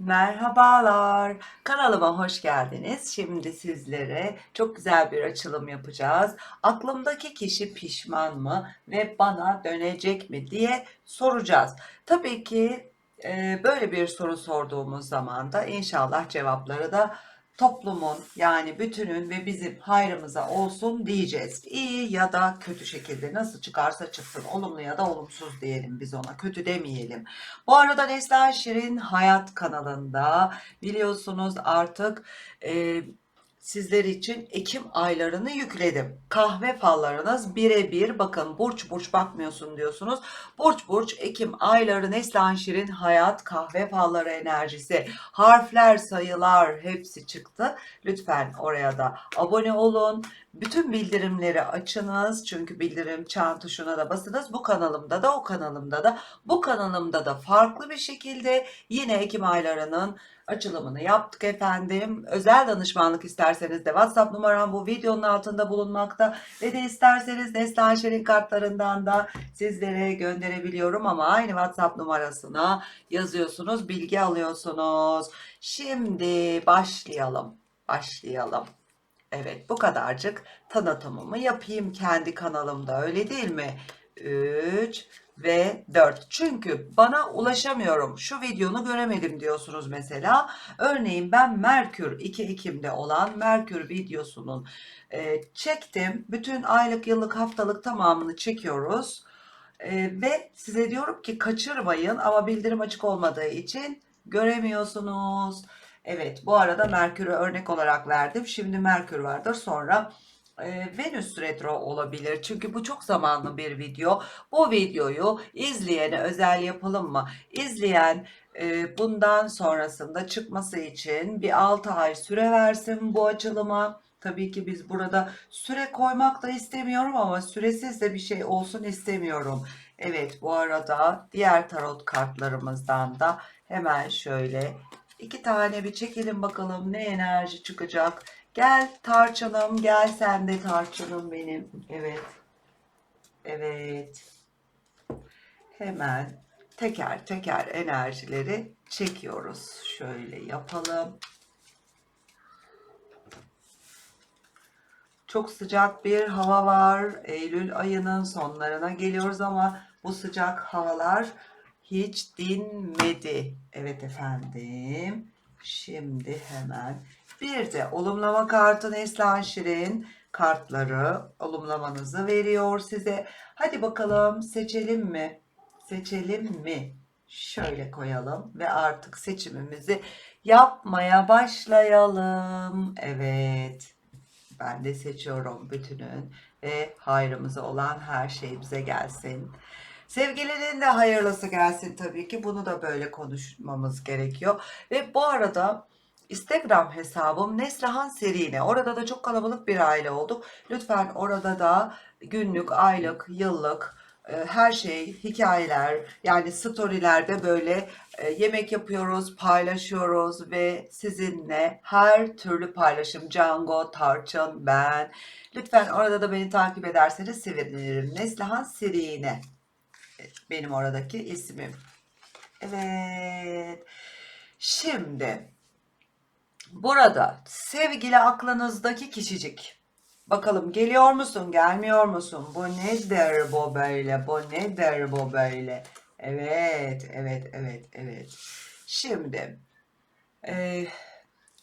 Merhabalar. Kanalıma hoş geldiniz. Şimdi sizlere çok güzel bir açılım yapacağız. Aklımdaki kişi pişman mı ve bana dönecek mi diye soracağız. Tabii ki böyle bir soru sorduğumuz zaman da inşallah cevapları da toplumun yani bütünün ve bizim hayrımıza olsun diyeceğiz. İyi ya da kötü şekilde nasıl çıkarsa çıksın. Olumlu ya da olumsuz diyelim biz ona. Kötü demeyelim. Bu arada Neslihan Şirin Hayat kanalında biliyorsunuz artık e, sizler için Ekim aylarını yükledim. Kahve fallarınız birebir bakın burç burç bakmıyorsun diyorsunuz. Burç burç Ekim ayları Neslihan Şirin Hayat kahve falları enerjisi harfler sayılar hepsi çıktı. Lütfen oraya da abone olun. Bütün bildirimleri açınız. Çünkü bildirim çan tuşuna da basınız. Bu kanalımda da o kanalımda da bu kanalımda da farklı bir şekilde yine Ekim aylarının açılımını yaptık efendim. Özel danışmanlık isterseniz de WhatsApp numaram bu videonun altında bulunmakta. Ve de isterseniz Neslihan Şerin kartlarından da sizlere gönderebiliyorum ama aynı WhatsApp numarasına yazıyorsunuz, bilgi alıyorsunuz. Şimdi başlayalım. Başlayalım. Evet bu kadarcık tanıtımımı yapayım kendi kanalımda öyle değil mi? 3 ve 4. Çünkü bana ulaşamıyorum. Şu videonu göremedim diyorsunuz mesela. Örneğin ben Merkür 2 Ekim'de olan Merkür videosunun e, çektim. Bütün aylık, yıllık, haftalık tamamını çekiyoruz. E, ve size diyorum ki kaçırmayın ama bildirim açık olmadığı için göremiyorsunuz. Evet bu arada Merkür'ü örnek olarak verdim. Şimdi Merkür vardır sonra e, Venüs retro olabilir. Çünkü bu çok zamanlı bir video. Bu videoyu izleyene özel yapalım mı? İzleyen e, bundan sonrasında çıkması için bir 6 ay süre versin bu açılıma. Tabii ki biz burada süre koymak da istemiyorum ama süresiz de bir şey olsun istemiyorum. Evet bu arada diğer tarot kartlarımızdan da hemen şöyle iki tane bir çekelim bakalım ne enerji çıkacak. Gel tarçınım gel sen de tarçınım benim. Evet. Evet. Hemen teker teker enerjileri çekiyoruz. Şöyle yapalım. Çok sıcak bir hava var. Eylül ayının sonlarına geliyoruz ama bu sıcak havalar hiç dinmedi. Evet efendim. Şimdi hemen bir de olumlama kartı Neslihan Şirin kartları olumlamanızı veriyor size. Hadi bakalım seçelim mi? Seçelim mi? Şöyle koyalım ve artık seçimimizi yapmaya başlayalım. Evet. Ben de seçiyorum bütünün ve hayrımıza olan her şey bize gelsin. Sevgilinin de hayırlısı gelsin tabii ki. Bunu da böyle konuşmamız gerekiyor. Ve bu arada Instagram hesabım Neslihan Serine. Orada da çok kalabalık bir aile olduk. Lütfen orada da günlük, aylık, yıllık e, her şey, hikayeler yani storylerde böyle e, yemek yapıyoruz, paylaşıyoruz ve sizinle her türlü paylaşım Django, Tarçın, ben. Lütfen orada da beni takip ederseniz sevinirim. Neslihan Serine benim oradaki ismim. Evet. Şimdi burada sevgili aklınızdaki kişicik. Bakalım geliyor musun, gelmiyor musun? Bu nedir bu böyle? Bu nedir bu böyle? Evet, evet, evet, evet. Şimdi e,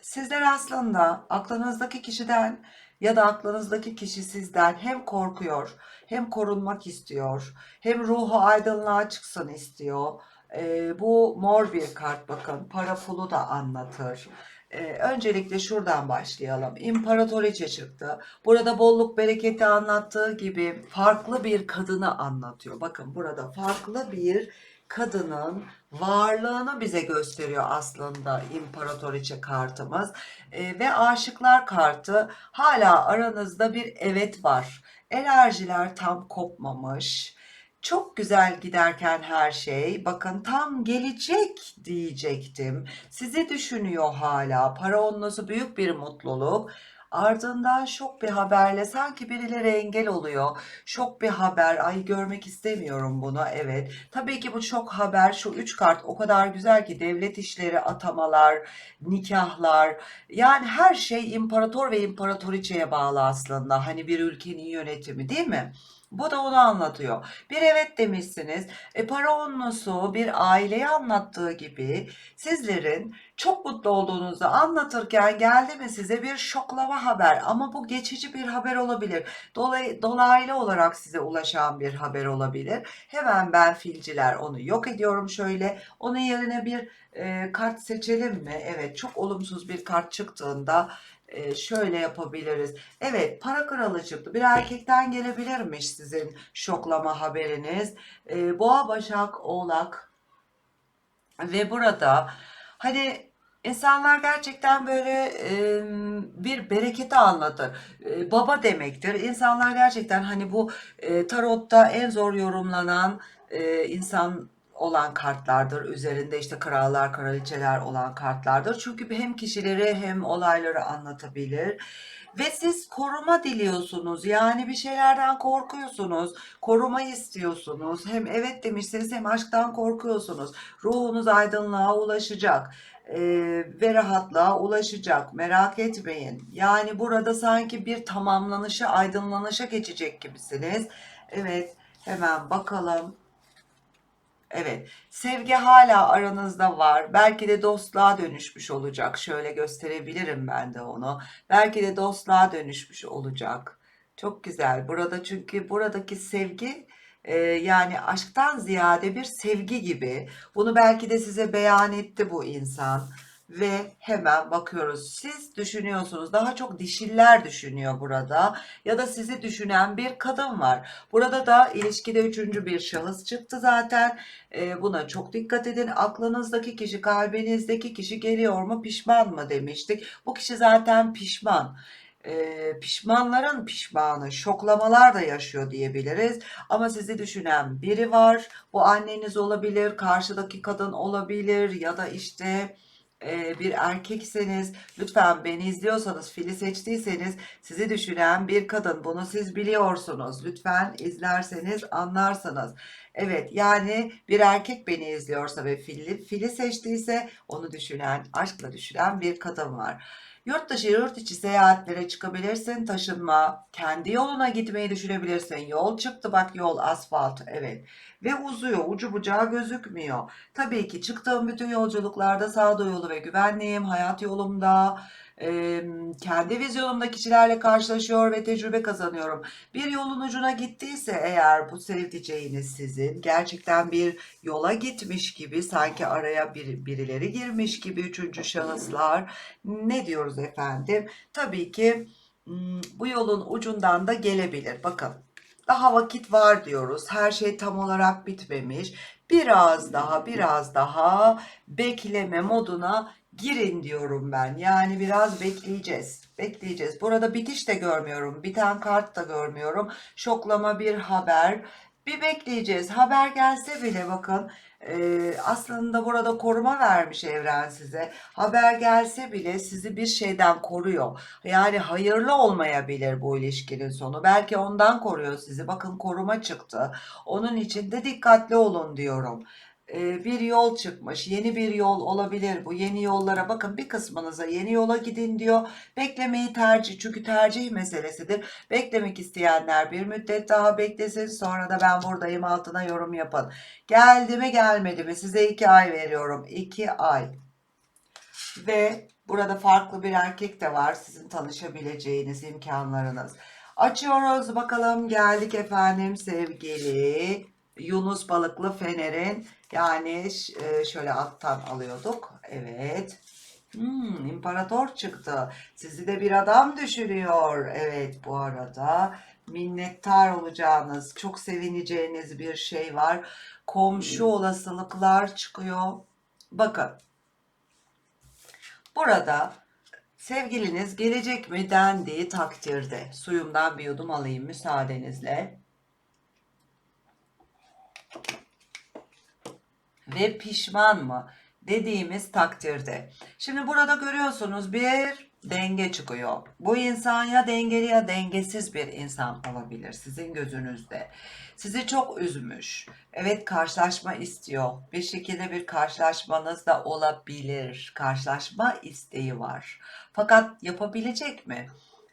sizler aslında aklınızdaki kişiden ya da aklınızdaki kişi sizden hem korkuyor, hem korunmak istiyor, hem ruhu aydınlığa çıksın istiyor. E, bu mor bir kart bakın, para pulu da anlatır. Ee, öncelikle şuradan başlayalım. İmparatoriçe çıktı. Burada bolluk bereketi anlattığı gibi farklı bir kadını anlatıyor. Bakın burada farklı bir kadının varlığını bize gösteriyor aslında İmparatoriçe kartımız. Ee, ve aşıklar kartı hala aranızda bir evet var. Enerjiler tam kopmamış. Çok güzel giderken her şey. Bakın tam gelecek diyecektim. Sizi düşünüyor hala. Para onlusu büyük bir mutluluk. Ardından şok bir haberle sanki birileri engel oluyor. Şok bir haber. Ay görmek istemiyorum bunu. Evet. Tabii ki bu şok haber şu üç kart o kadar güzel ki devlet işleri, atamalar, nikahlar yani her şey imparator ve imparatoriçeye bağlı aslında. Hani bir ülkenin yönetimi değil mi? Bu da onu anlatıyor. Bir evet demişsiniz. E para onlusu bir aileyi anlattığı gibi sizlerin çok mutlu olduğunuzu anlatırken geldi mi size bir şoklama haber ama bu geçici bir haber olabilir. Dolay, dolaylı olarak size ulaşan bir haber olabilir. Hemen ben filciler onu yok ediyorum şöyle. Onun yerine bir e, kart seçelim mi? Evet çok olumsuz bir kart çıktığında e, şöyle yapabiliriz. Evet para kralı çıktı. Bir erkekten gelebilirmiş sizin şoklama haberiniz. E, Boğa, Başak, Oğlak ve burada hani insanlar gerçekten böyle e, bir bereketi anlatır. E, baba demektir. İnsanlar gerçekten hani bu e, tarotta en zor yorumlanan e, insan olan kartlardır. Üzerinde işte krallar, kraliçeler olan kartlardır. Çünkü hem kişileri hem olayları anlatabilir. Ve siz koruma diliyorsunuz. Yani bir şeylerden korkuyorsunuz. Koruma istiyorsunuz. Hem evet demişsiniz hem aşktan korkuyorsunuz. Ruhunuz aydınlığa ulaşacak. Ee, ve rahatlığa ulaşacak. Merak etmeyin. Yani burada sanki bir tamamlanışa, aydınlanışa geçecek gibisiniz. Evet, hemen bakalım. Evet, sevgi hala aranızda var. Belki de dostluğa dönüşmüş olacak. Şöyle gösterebilirim ben de onu. Belki de dostluğa dönüşmüş olacak. Çok güzel. Burada çünkü buradaki sevgi e, yani aşktan ziyade bir sevgi gibi. Bunu belki de size beyan etti bu insan. Ve hemen bakıyoruz. Siz düşünüyorsunuz. Daha çok dişiller düşünüyor burada. Ya da sizi düşünen bir kadın var. Burada da ilişkide üçüncü bir şahıs çıktı zaten. E, buna çok dikkat edin. Aklınızdaki kişi, kalbinizdeki kişi geliyor mu, pişman mı demiştik. Bu kişi zaten pişman. E, pişmanların pişmanı, şoklamalar da yaşıyor diyebiliriz. Ama sizi düşünen biri var. Bu anneniz olabilir, karşıdaki kadın olabilir ya da işte e, bir erkekseniz lütfen beni izliyorsanız fili seçtiyseniz sizi düşünen bir kadın. Bunu siz biliyorsunuz. Lütfen izlerseniz anlarsınız. Evet yani bir erkek beni izliyorsa ve fili, fili seçtiyse onu düşünen aşkla düşünen bir kadın var Yurt dışı, yurt içi seyahatlere çıkabilirsin, taşınma, kendi yoluna gitmeyi düşünebilirsin. Yol çıktı bak yol asfalt, evet. Ve uzuyor, ucu bucağı gözükmüyor. Tabii ki çıktığım bütün yolculuklarda sağduyulu ve güvenliyim, hayat yolumda, kendi vizyonumda kişilerle karşılaşıyor ve tecrübe kazanıyorum. Bir yolun ucuna gittiyse eğer bu sevdiceğiniz sizin gerçekten bir yola gitmiş gibi sanki araya bir, birileri girmiş gibi üçüncü şahıslar ne diyoruz efendim? Tabii ki bu yolun ucundan da gelebilir. Bakın daha vakit var diyoruz. Her şey tam olarak bitmemiş. Biraz daha biraz daha bekleme moduna girin diyorum ben. Yani biraz bekleyeceğiz. Bekleyeceğiz. Burada bitiş de görmüyorum. Biten kart da görmüyorum. Şoklama bir haber. Bir bekleyeceğiz. Haber gelse bile bakın e, aslında burada koruma vermiş evren size. Haber gelse bile sizi bir şeyden koruyor. Yani hayırlı olmayabilir bu ilişkinin sonu. Belki ondan koruyor sizi. Bakın koruma çıktı. Onun için de dikkatli olun diyorum bir yol çıkmış. Yeni bir yol olabilir bu. Yeni yollara bakın bir kısmınıza yeni yola gidin diyor. Beklemeyi tercih çünkü tercih meselesidir. Beklemek isteyenler bir müddet daha beklesin. Sonra da ben buradayım altına yorum yapın. Geldi mi gelmedi mi? Size iki ay veriyorum. iki ay. Ve burada farklı bir erkek de var. Sizin tanışabileceğiniz imkanlarınız. Açıyoruz bakalım geldik efendim sevgili Yunus balıklı fenerin yani e, şöyle alttan alıyorduk. Evet. Hmm, imparator çıktı. Sizi de bir adam düşürüyor. Evet bu arada minnettar olacağınız, çok sevineceğiniz bir şey var. Komşu olasılıklar çıkıyor. Bakın. Burada sevgiliniz gelecek mi dendiği takdirde suyumdan bir yudum alayım müsaadenizle. Ve pişman mı dediğimiz takdirde. Şimdi burada görüyorsunuz bir denge çıkıyor. Bu insan ya dengeli ya dengesiz bir insan olabilir sizin gözünüzde. Sizi çok üzmüş. Evet karşılaşma istiyor. Bir şekilde bir karşılaşmanız da olabilir. Karşılaşma isteği var. Fakat yapabilecek mi?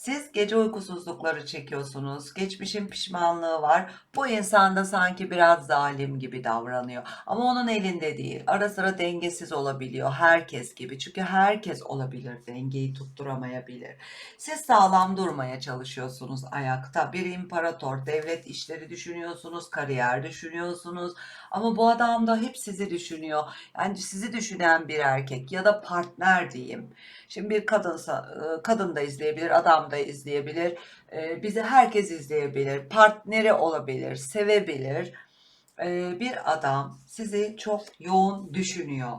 Siz gece uykusuzlukları çekiyorsunuz. Geçmişin pişmanlığı var. Bu insan da sanki biraz zalim gibi davranıyor. Ama onun elinde değil. Ara sıra dengesiz olabiliyor. Herkes gibi. Çünkü herkes olabilir. Dengeyi tutturamayabilir. Siz sağlam durmaya çalışıyorsunuz ayakta. Bir imparator, devlet işleri düşünüyorsunuz, kariyer düşünüyorsunuz. Ama bu adam da hep sizi düşünüyor. Yani sizi düşünen bir erkek ya da partner diyeyim. Şimdi bir kadınsa, e, kadın da izleyebilir, adam da izleyebilir. E, Bizi herkes izleyebilir. Partneri olabilir, sevebilir. E, Bir adam sizi çok yoğun düşünüyor.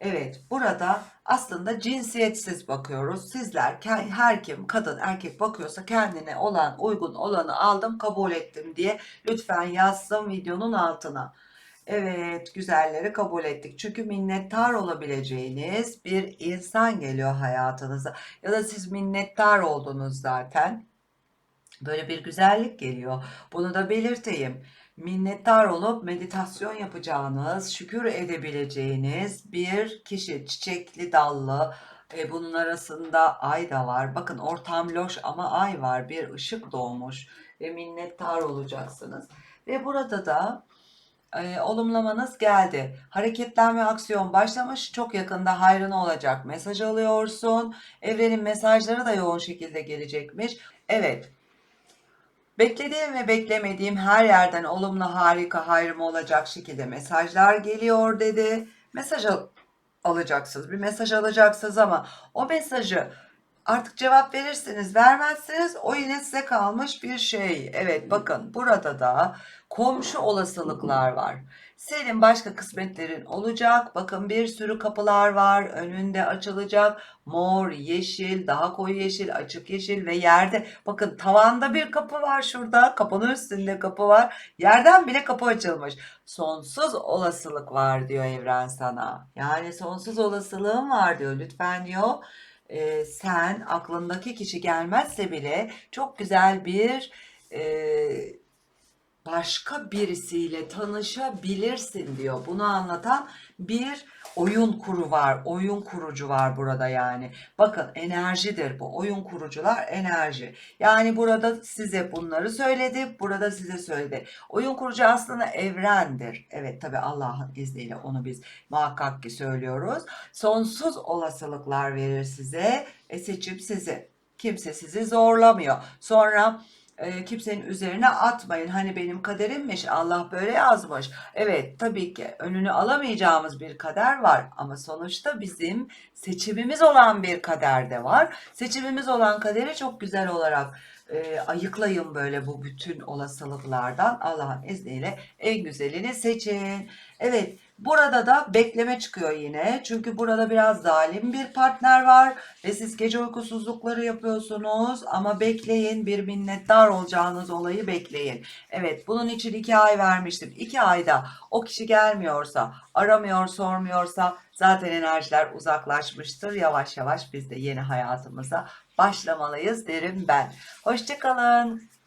Evet, burada aslında cinsiyetsiz bakıyoruz. Sizler her kim kadın erkek bakıyorsa kendine olan uygun olanı aldım kabul ettim diye lütfen yazsın videonun altına. Evet, güzelleri kabul ettik. Çünkü minnettar olabileceğiniz bir insan geliyor hayatınıza. Ya da siz minnettar oldunuz zaten. Böyle bir güzellik geliyor. Bunu da belirteyim. Minnettar olup meditasyon yapacağınız, şükür edebileceğiniz bir kişi. Çiçekli dallı. E, bunun arasında ay da var. Bakın ortam loş ama ay var. Bir ışık doğmuş ve minnettar olacaksınız. Ve burada da e, olumlamanız geldi. Hareketlenme aksiyon başlamış. Çok yakında hayrına olacak mesaj alıyorsun. Evrenin mesajları da yoğun şekilde gelecekmiş. Evet. Beklediğim ve beklemediğim her yerden olumlu, harika, hayrım olacak şekilde mesajlar geliyor dedi. Mesaj al- alacaksınız. Bir mesaj alacaksınız ama o mesajı artık cevap verirsiniz, vermezsiniz. O yine size kalmış bir şey. Evet bakın burada da komşu olasılıklar var. Senin başka kısmetlerin olacak. Bakın bir sürü kapılar var. Önünde açılacak. Mor, yeşil, daha koyu yeşil, açık yeşil ve yerde bakın tavanda bir kapı var şurada. Kapının üstünde kapı var. Yerden bile kapı açılmış. Sonsuz olasılık var diyor evren sana. Yani sonsuz olasılığın var diyor. Lütfen diyor e, sen aklındaki kişi gelmezse bile çok güzel bir e, başka birisiyle tanışabilirsin diyor. Bunu anlatan bir oyun kuru var. Oyun kurucu var burada yani. Bakın enerjidir bu. Oyun kurucular enerji. Yani burada size bunları söyledi. Burada size söyledi. Oyun kurucu aslında evrendir. Evet tabi Allah'ın izniyle onu biz muhakkak ki söylüyoruz. Sonsuz olasılıklar verir size. E seçim sizi. Kimse sizi zorlamıyor. Sonra e, kimsenin üzerine atmayın. Hani benim kaderimmiş, Allah böyle yazmış. Evet, tabii ki önünü alamayacağımız bir kader var ama sonuçta bizim seçimimiz olan bir kader de var. Seçimimiz olan kaderi çok güzel olarak e, ayıklayın böyle bu bütün olasılıklardan. Allah'ın izniyle en güzelini seçin. Evet, burada da bekleme çıkıyor yine. Çünkü burada biraz zalim bir partner var ve siz gece uykusuzlukları yapıyorsunuz ama bekleyin bir minnettar olacağınız olayı bekleyin. Evet bunun için iki ay vermiştim. İki ayda o kişi gelmiyorsa, aramıyor, sormuyorsa zaten enerjiler uzaklaşmıştır. Yavaş yavaş biz de yeni hayatımıza başlamalıyız derim ben. Hoşçakalın.